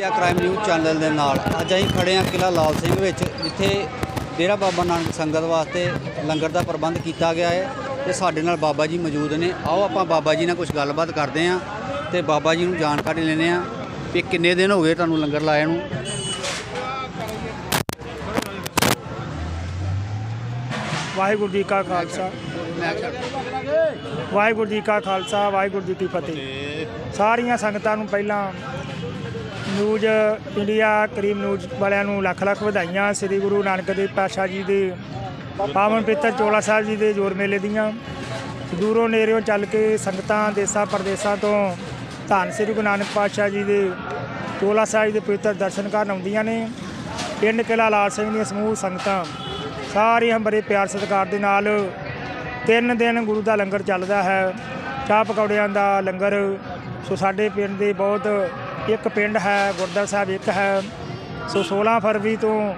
India crime news channel ਦੇ ਨਾਲ। ਅੱਜ ਅਸੀਂ ਖੜੇ ਹਾਂ ਕਿਲਾ ਲਾਲ ਸਿੰਘ ਵਿੱਚ, ਜਿੱਥੇ ਡੇਰਾ ਬਾਬਾ ਨਾਨਕ ਸੰਗਤ ਵਾਸਤੇ ਲੰਗਰ ਦਾ ਪ੍ਰਬੰਧ ਕੀਤਾ ਗਿਆ ਹੈ ਤੇ ਸਾਡੇ ਨਾਲ ਬਾਬਾ ਜੀ ਮੌਜੂਦ ਨੇ। ਆਓ ਆਪਾਂ ਬਾਬਾ ਜੀ ਨਾਲ ਕੁਝ ਗੱਲਬਾਤ ਕਰਦੇ ਹਾਂ ਤੇ ਬਾਬਾ ਜੀ ਨੂੰ ਜਾਣਕਾਰੀ ਲੈਂਦੇ ਹਾਂ ਵੀ ਕਿੰਨੇ ਦਿਨ ਹੋ ਗਏ ਤੁਹਾਨੂੰ ਲੰਗਰ ਲਾਇਆ ਨੂੰ। ਵਾਹਿਗੁਰੂ ਜੀ ਕਾ ਖਾਲਸਾ। ਵਾਹਿਗੁਰੂ ਜੀ ਕਾ ਖਾਲਸਾ, ਵਾਹਿਗੁਰੂ ਜੀ ਕੀ ਫਤਿਹ। ਸਾਰੀਆਂ ਸੰਗਤਾਂ ਨੂੰ ਪਹਿਲਾਂ ਨਿਊਜ਼ ਇੰਡੀਆ ਕਰੀਮ ਨਿਊਜ਼ ਵਾਲਿਆਂ ਨੂੰ ਲੱਖ ਲੱਖ ਵਧਾਈਆਂ। ਸ੍ਰੀ ਗੁਰੂ ਨਾਨਕ ਦੇਵ ਪਾਤਸ਼ਾਹ ਜੀ ਦੇ ਪਾਵਨ ਪਿੱਤਰ ਚੋਲਾ ਸਾਹਿਬ ਜੀ ਦੇ ਜੋਰ ਮੇਲੇ ਦੀਆਂ ਦੂਰੋਂ ਨੇੜਿਓਂ ਚੱਲ ਕੇ ਸੰਗਤਾਂ ਦੇਸਾਂ ਪ੍ਰਦੇਸਾਂ ਤੋਂ ਧੰਨ ਸ੍ਰੀ ਗੁਰੂ ਨਾਨਕ ਪਾਤਸ਼ਾਹ ਜੀ ਦੇ ਚੋਲਾ ਸਾਹਿਬ ਜੀ ਦੇ ਪਵਿੱਤਰ ਦਰਸ਼ਨ ਕਰਨ ਆਉਂਦੀਆਂ ਨੇ। ਪਿੰਡ ਕਿਲਾ ਲਾਲ ਸਿੰਘ ਦੀਆਂ ਸਮੂਹ ਸੰਗਤਾਂ ਸਾਰੀਆਂ ਬੜੇ ਪਿਆਰ ਸਤਿਕਾਰ ਦੇ ਨਾਲ ਤਿੰਨ ਦਿਨ ਗੁਰੂ ਦਾ ਲੰਗਰ ਚੱਲਦਾ ਹੈ। ਚਾਹ ਪਕੌੜਿਆਂ ਦਾ ਲੰਗਰ। ਸੋ ਸਾਡੇ ਪਿੰਡ ਦੇ ਬਹੁਤ ਇੱਕ ਪਿੰਡ ਹੈ ਗੁਰਦੁਆਰਾ ਸਾਹਿਬ ਇੱਕ ਹੈ। ਸੋ 16 ਫਰਵਰੀ ਤੋਂ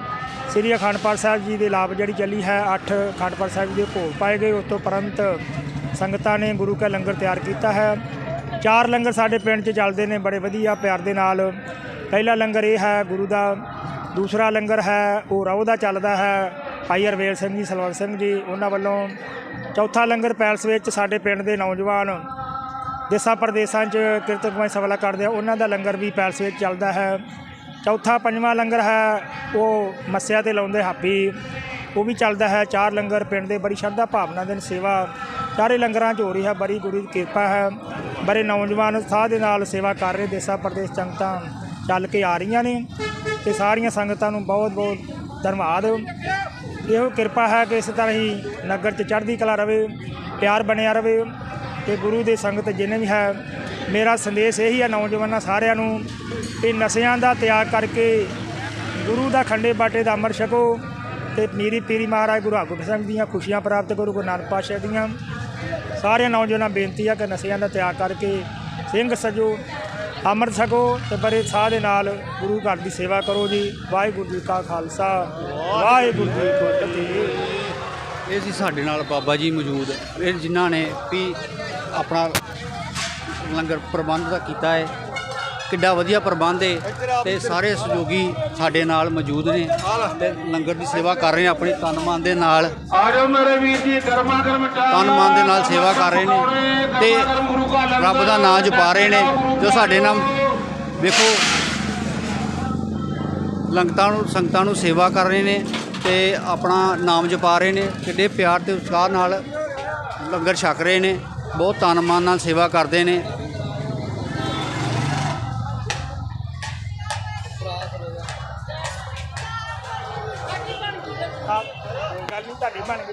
ਸ੍ਰੀ ਅਖੰਡ ਪਾਠ ਸਾਹਿਬ ਜੀ ਦੇ ਲਾਭ ਜਿਹੜੀ ਚੱਲੀ ਹੈ 8 ਅਖੰਡ ਪਾਠ ਸਾਹਿਬ ਜੀ ਦੇ ਭੋਗ ਪਾਏ ਗਏ। ਉਸ ਤੋਂ ਪਰੰਤ ਸੰਗਤਾਂ ਨੇ ਗੁਰੂ ਕਾ ਲੰਗਰ ਤਿਆਰ ਕੀਤਾ ਹੈ। ਚਾਰ ਲੰਗਰ ਸਾਡੇ ਪਿੰਡ 'ਚ ਚੱਲਦੇ ਨੇ ਬੜੇ ਵਧੀਆ ਪਿਆਰ ਦੇ ਨਾਲ। ਪਹਿਲਾ ਲੰਗਰ ਇਹ ਹੈ ਗੁਰੂ ਦਾ, ਦੂਸਰਾ ਲੰਗਰ ਹੈ ਉਹ ਰਉ ਦਾ ਚੱਲਦਾ ਹੈ। ਭਾਈ ਹਰਵੇਲ ਸਿੰਘ ਜੀ, ਸਲਵੰਤ ਸਿੰਘ ਜੀ, ਉਹਨਾਂ ਵੱਲੋਂ ਚੌਥਾ ਲੰਗਰ ਪੈਲਸ ਵਿੱਚ ਸਾਡੇ ਪਿੰਡ ਦੇ ਨੌਜਵਾਨ ਦੇਸਾਂ ਪ੍ਰਦੇਸਾਂ 'ਚ ਕਿਰਤ ਕਮਾਈ ਸਵਾਲਾ ਕਰਦੇ ਆ। ਉਹਨਾਂ ਦਾ ਲੰਗਰ ਵੀ ਪੈਲਸ ਵਿੱਚ ਚੱਲਦਾ ਹੈ। ਚੌਥਾ, ਪੰਜਵਾਂ ਲੰਗਰ ਹੈ, ਉਹ ਮੱਸਿਆ ਤੇ ਲਾਉਂਦੇ ਹਾਪੀ। ਉਹ ਵੀ ਚੱਲਦਾ ਹੈ। ਚਾਰ ਲੰਗਰ ਪਿੰਡ ਦੇ ਬੜੀ ਸ਼ਰਧਾ ਭਾਵਨਾ ਦੇ ਸੇਵਾ ਸਾਰੇ ਲੰਗਰਾਂ 'ਚ ਹੋ ਰਹੀ ਹੈ। ਬੜੀ ਗੁਰੂ ਦੀ ਕਿਰਪਾ ਹੈ। ਬੜੇ ਨੌਜਵਾਨ ਉਤਸ਼ਾਹ ਦੇ ਨਾਲ ਸੇਵਾ ਕਰ ਰਹੇ ਦੇਸਾਂ ਪ੍ਰਦੇਸ ਸੰਗਤਾਂ ਚੱਲ ਕੇ ਆ ਰਹੀਆਂ ਨੇ ਤੇ ਸਾਰੀਆਂ ਸੰਗਤਾਂ ਨੂੰ ਬਹੁਤ ਬਹੁਤ ਧੰਨਵਾਦ। ਇਹੋ ਕਿਰਪਾ ਹੈ ਕਿ ਇਸ ਤਰ੍ਹਾਂ ਹੀ ਨਗਰ 'ਚ ਚੜ੍ਹਦੀ ਕਲਾ ਰਵੇ, ਪਿਆਰ ਬਣਿਆ ਰਵੇ। ਤੇ ਗੁਰੂ ਦੇ ਸੰਗਤ ਜਿੰਨੇ ਵੀ ਹੈ, ਮੇਰਾ ਸੰਦੇਸ਼ ਇਹੀ ਹੈ ਨੌਜਵਾਨਾਂ ਸਾਰਿਆਂ ਨੂੰ ਕਿ ਨਸ਼ਿਆਂ ਦਾ ਤਿਆਗ ਕਰਕੇ ਗੁਰੂ ਦਾ ਖੰਡੇ ਬਾਟੇ ਦਾ ਅੰਮ੍ਰਿਤ ਛਕੋ ਤੇ ਮੀਰੀ ਪੀਰੀ ਮਹਾਰਾਜ ਗੁਰੂ ਹਰਗੋਬਿੰਦ ਸਿੰਘ ਦੀਆਂ ਖੁਸ਼ੀਆਂ ਪ੍ਰਾਪਤ ਕਰੋ, ਗੁਰੂ ਨਾਨਕ ਪਾਤਸ਼ਾਹ ਦੀਆਂ। ਸਾਰਿਆਂ ਨੌਜਵਾਨਾਂ ਬੇਨਤੀ ਹੈ ਕਿ ਨਸ਼ਿਆਂ ਦਾ ਤਿਆਗ ਕਰਕੇ ਸਿੰਘ ਸਜੋ ਅੰਮ੍ਰਿਤ ਛਕੋ ਤੇ ਬੜੇ ਸਾਹ ਦੇ ਨਾਲ ਗੁਰੂ ਘਰ ਦੀ ਸੇਵਾ ਕਰੋ ਜੀ। ਵਾਹਿਗੁਰੂ ਜੀ ਕਾ ਖਾਲਸਾ, ਵਾਹਿਗੁਰੂ ਜੀ ਕੀ ਫਤਿਹ। ਇਹ ਸੀ ਸਾਡੇ ਨਾਲ ਬਾਬਾ ਜੀ ਮੌਜੂਦ ਇਹ ਜਿਨ੍ਹਾਂ ਨੇ ਵੀ ਆਪਣਾ ਲੰਗਰ ਪ੍ਰਬੰਧ ਦਾ ਕੀਤਾ ਹੈ। ਕਿੱਡਾ ਵਧੀਆ ਪ੍ਰਬੰਧ ਹੈ ਤੇ ਸਾਰੇ ਸਹਿਯੋਗੀ ਸਾਡੇ ਨਾਲ ਮੌਜੂਦ ਨੇ ਤੇ ਲੰਗਰ ਦੀ ਸੇਵਾ ਕਰ ਰਹੇ ਨੇ ਆਪਣੀ ਤਨ ਮਨ ਦੇ ਨਾਲ। ਆਜੋ ਮੇਰੇ ਵੀਰ ਜੀ ਗਰਮ ਚਾਹ ਤਨ ਮਨ ਦੇ ਨਾਲ ਸੇਵਾ ਕਰ ਰਹੇ ਨੇ ਤੇ ਰੱਬ ਦਾ ਨਾਮ ਜਪਾ ਰਹੇ ਨੇ। ਜੋ ਸਾਡੇ ਨਾਲ ਵੇਖੋ ਲੰਗਤਾਂ ਨੂੰ ਸੰਗਤਾਂ ਨੂੰ ਸੇਵਾ ਕਰ ਰਹੇ ਨੇ। ਤੇ ਆਪਣਾ ਨਾਮ ਜਪਾ ਰਹੇ ਨੇ, ਕਿੱਡੇ ਪਿਆਰ ਤੇ ਉਤਸ਼ਾਹ ਨਾਲ ਲੰਗਰ ਛਕ ਰਹੇ ਨੇ, ਬਹੁਤ ਤਨ ਮਨ ਨਾਲ ਸੇਵਾ ਕਰਦੇ ਨੇ। ਗੱਲ ਨਹੀਂ ਤੁਹਾਡੀ ਬਣ ਗਈ।